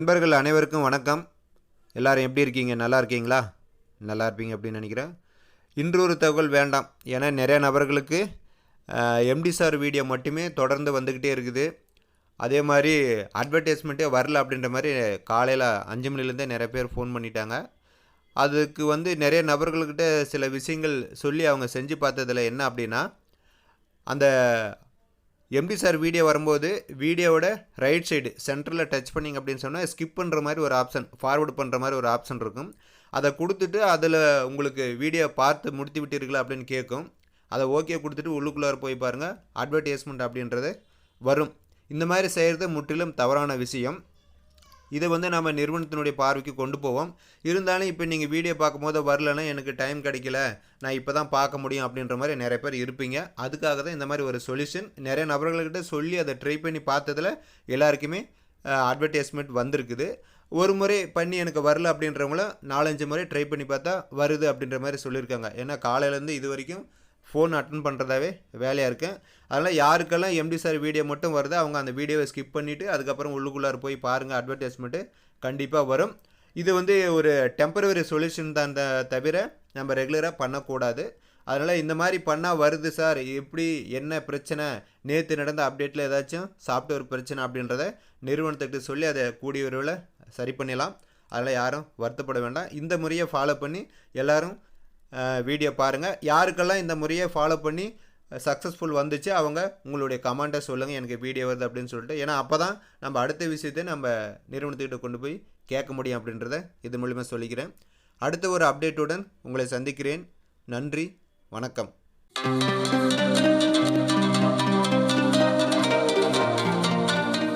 நண்பர்கள் அனைவருக்கும் வணக்கம். எல்லாரும் எப்படி இருக்கீங்க? நல்லா இருக்கீங்களா? நல்லா இருப்பீங்க அப்படின்னு நினைக்கிறேன். இன்று ஒரு தகவல் வேண்டாம். ஏன்னா நிறைய நபர்களுக்கு எம்டி சார் வீடியோ மட்டுமே தொடர்ந்து வந்துக்கிட்டே இருக்குது. அதே மாதிரி அட்வர்டைஸ்மெண்ட்டே வரல அப்படின்ற மாதிரி காலையில் அஞ்சு மணிலேருந்தே நிறைய பேர் ஃபோன் பண்ணிட்டாங்க. அதுக்கு வந்து நிறைய நபர்கள்கிட்ட சில விஷயங்கள் சொல்லி அவங்க செஞ்சு பார்த்ததில் என்ன அப்படின்னா அந்த எம்டி சார் வீடியோ வரும்போது வீடியோவோட ரைட் சைடு சென்டரில் டச் பண்ணிங்க அப்படின்னு சொன்னால் ஸ்கிப் பண்ணுற மாதிரி ஒரு ஆப்ஷன் ஃபார்வர்டு பண்ணுற மாதிரி ஒரு ஆப்ஷன் இருக்கும். அதை கொடுத்துட்டு அதில் உங்களுக்கு வீடியோ பார்த்து முடித்து விட்டீர்களா அப்படின்னு கேட்கும் அதை ஓகே கொடுத்துட்டு உள்ளுக்குள்ளார போய் பாருங்கள் அட்வர்டைஸ்மெண்ட் அப்படின்றது வரும். இந்த மாதிரி செய்கிறது முற்றிலும் தவறான விஷயம். இதை வந்து நம்ம நிறுவனத்தினுடைய பார்வைக்கு கொண்டு போவோம். இருந்தாலும் இப்போ நீங்கள் வீடியோ பார்க்கும்போது வரலன்னா எனக்கு டைம் கிடைக்கல நான் இப்போ தான் பார்க்க முடியும் அப்படின்ற மாதிரி நிறைய பேர் இருப்பீங்க. அதுக்காக தான் இந்த மாதிரி ஒரு சொல்யூஷன் நிறைய நபர்கள்கிட்ட சொல்லி அதை ட்ரை பண்ணி பார்த்ததில் எல்லாருக்குமே அட்வர்டைஸ்மெண்ட் வந்திருக்குது. ஒரு முறை பண்ணி எனக்கு வரல அப்படின்றவங்கள நாலஞ்சு முறை ட்ரை பண்ணி பார்த்தா வருது அப்படின்ற மாதிரி சொல்லியிருக்காங்க. ஏன்னா காலையிலேருந்து இது வரைக்கும் ஃபோன் அட்டன் பண்ணுறதாவே வேலையாக இருக்கேன் அதனால் யாருக்கெல்லாம் எம்டி சார் வீடியோ மட்டும் வருதோ அவங்க அந்த வீடியோவை ஸ்கிப் பண்ணிவிட்டு அதுக்கப்புறம் உள்ளுக்குள்ளார போய் பாருங்கள் அட்வர்டைஸ்மெண்ட்டு கண்டிப்பாக வரும். இது வந்து ஒரு டெம்பரவரி சொல்யூஷன் தான் தவிர நம்ம ரெகுலராக பண்ணக்கூடாது. அதனால் இந்த மாதிரி பண்ணால் வருது சார் எப்படி என்ன பிரச்சனை? நேற்று நடந்த அப்டேட்டில் ஏதாச்சும் சாஃப்ட்வேர் பிரச்சனை அப்படின்றத நிறுவனத்துக்கிட்ட சொல்லி அதை கூடிய விரைவில் சரி பண்ணிடலாம். அதனால் யாரும் வருத்தப்பட வேண்டாம். இந்த முறையை ஃபாலோ பண்ணி எல்லோரும் வீடியோ பாருங்கள் யாருக்கெல்லாம் இந்த முறையை ஃபாலோ பண்ணி சக்ஸஸ்ஃபுல் வந்துச்சு அவங்க உங்களுடைய கமெண்ட்டை சொல்லுங்கள் எனக்கு வீடியோ வருது அப்படின்னு சொல்லிட்டு. ஏன்னா அப்போ தான் நம்ம அடுத்த விஷயத்தை நம்ம நிறுவனத்துக்கிட்ட கொண்டு போய் கேட்க முடியும் அப்படின்றத இது மூலிமா சொல்லிக்கிறேன். அடுத்த ஒரு அப்டேட்டுடன் உங்களை சந்திக்கிறேன். நன்றி வணக்கம்.